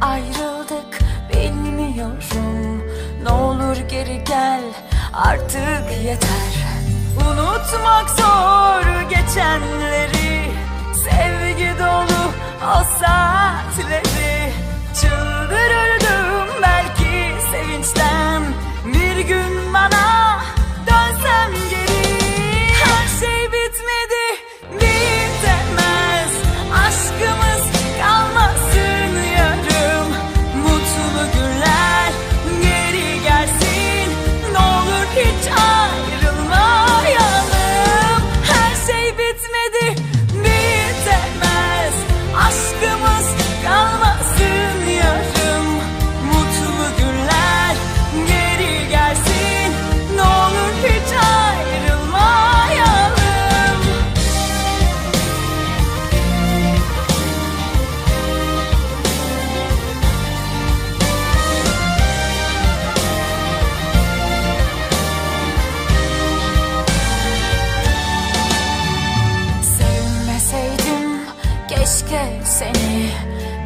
Ayrıldık bilmiyorum. Ne olur geri gel artık yeter. Unutmak zor geçenleri. Sevgi dolu aslında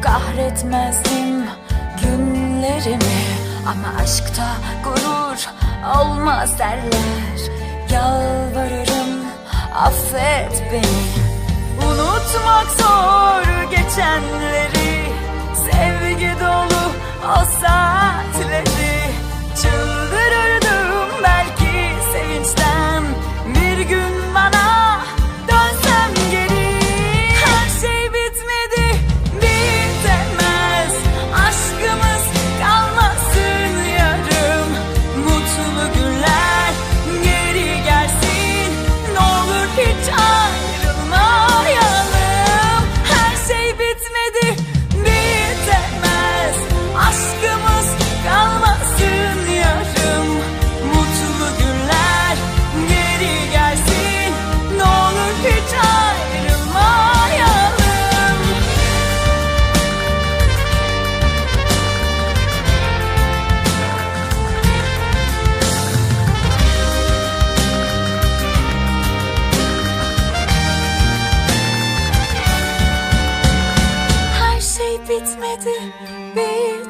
Kahretmezdim günlerimi. Ama aşkta gurur olmaz derler. Yalvarırım affet beni. Unutmak zor geçenleri.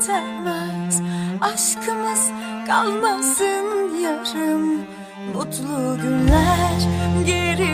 bitermez Aşkımız kalmasın yarım. Mutlu günler geri